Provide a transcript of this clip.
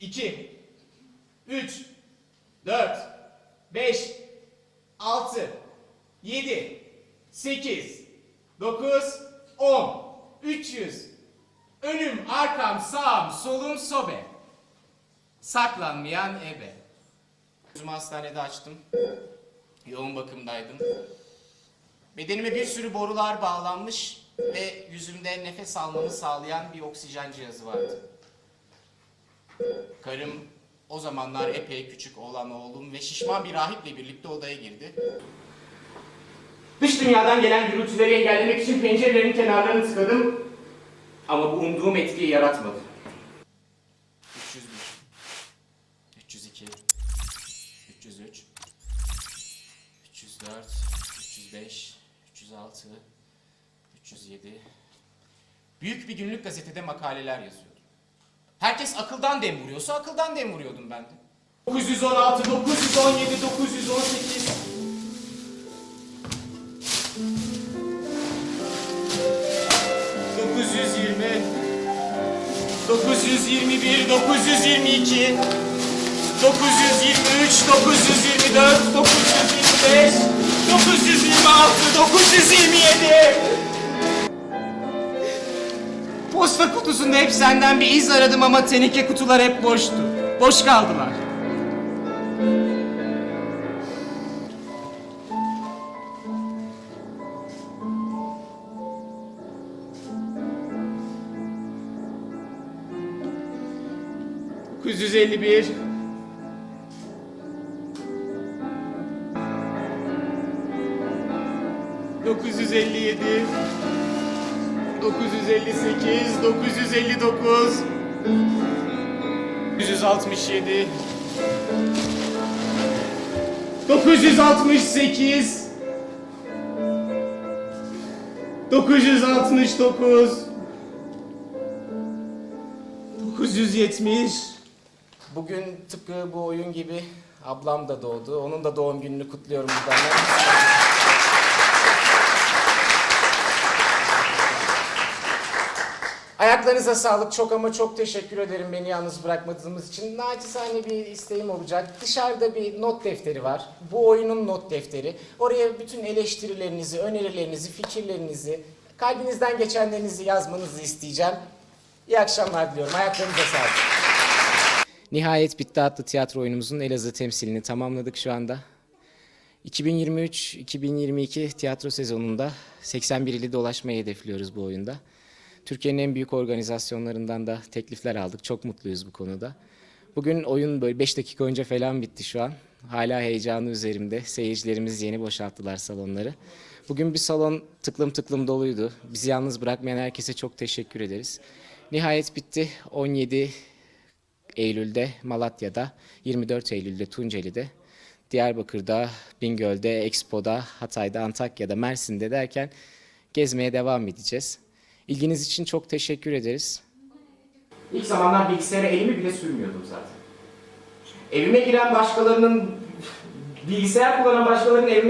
2, 3, 4, 5, 6, 7, 8, 9, 10, 300. Önüm, arkam, sağım, solum, sobe. Saklanmayan ebe. Gözümü hastanede açtım. Yoğun bakımdaydım. Bedenime bir sürü borular bağlanmış ve yüzümde nefes almamı sağlayan bir oksijen cihazı vardı. Karım o zamanlar epey küçük olan oğlum ve şişman bir rahiple birlikte odaya girdi. Dış dünyadan gelen gürültüleri engellemek için pencerelerin kenarlarını tıkadım. Ama bu umduğum etkiyi yaratmadı. 301 302 303 304 305 306 307 Büyük bir günlük gazetede makaleler yazıyordum. Herkes akıldan dem vuruyorsa akıldan dem vuruyordum ben de. 916, 917, 918 920 921, 922 923, 924, 925 926, 927 posta kutusunda hep senden bir iz aradım ama teneke kutular hep boştu. Boş kaldılar. ...951... ...957... 958, 959, 967, 968, 969, 970. Bugün tıpkı bu oyun gibi ablam da doğdu. Onun da doğum gününü kutluyorum buradan. Ayaklarınıza sağlık. Çok ama çok teşekkür ederim beni yalnız bırakmadığınız için. Nacizane bir isteğim olacak. Dışarıda bir not defteri var. Bu oyunun not defteri. Oraya bütün eleştirilerinizi, önerilerinizi, fikirlerinizi, kalbinizden geçenlerinizi yazmanızı isteyeceğim. İyi akşamlar diliyorum. Ayaklarınıza sağlık. Nihayet bitti adlı tiyatro oyunumuzun Elazığ temsilini tamamladık şu anda. 2023-2022 tiyatro sezonunda 81 ili dolaşmayı hedefliyoruz bu oyunda. Türkiye'nin en büyük organizasyonlarından da teklifler aldık. Çok mutluyuz bu konuda. Bugün oyun böyle 5 dakika önce falan bitti şu an. Hala heyecanı üzerimde. Seyircilerimiz yeni boşalttılar salonları. Bugün bir salon tıklım tıklım doluydu. Bizi yalnız bırakmayan herkese çok teşekkür ederiz. Nihayet bitti. 17 Eylül'de Malatya'da, 24 Eylül'de Tunceli'de, Diyarbakır'da, Bingöl'de, Expo'da, Hatay'da, Antakya'da, Mersin'de derken gezmeye devam edeceğiz. İlginiz için çok teşekkür ederiz. İlk zamanlar bilgisayara elimi bile sürmüyordum zaten. Evime giren başkalarının, bilgisayar kullanan başkalarının evime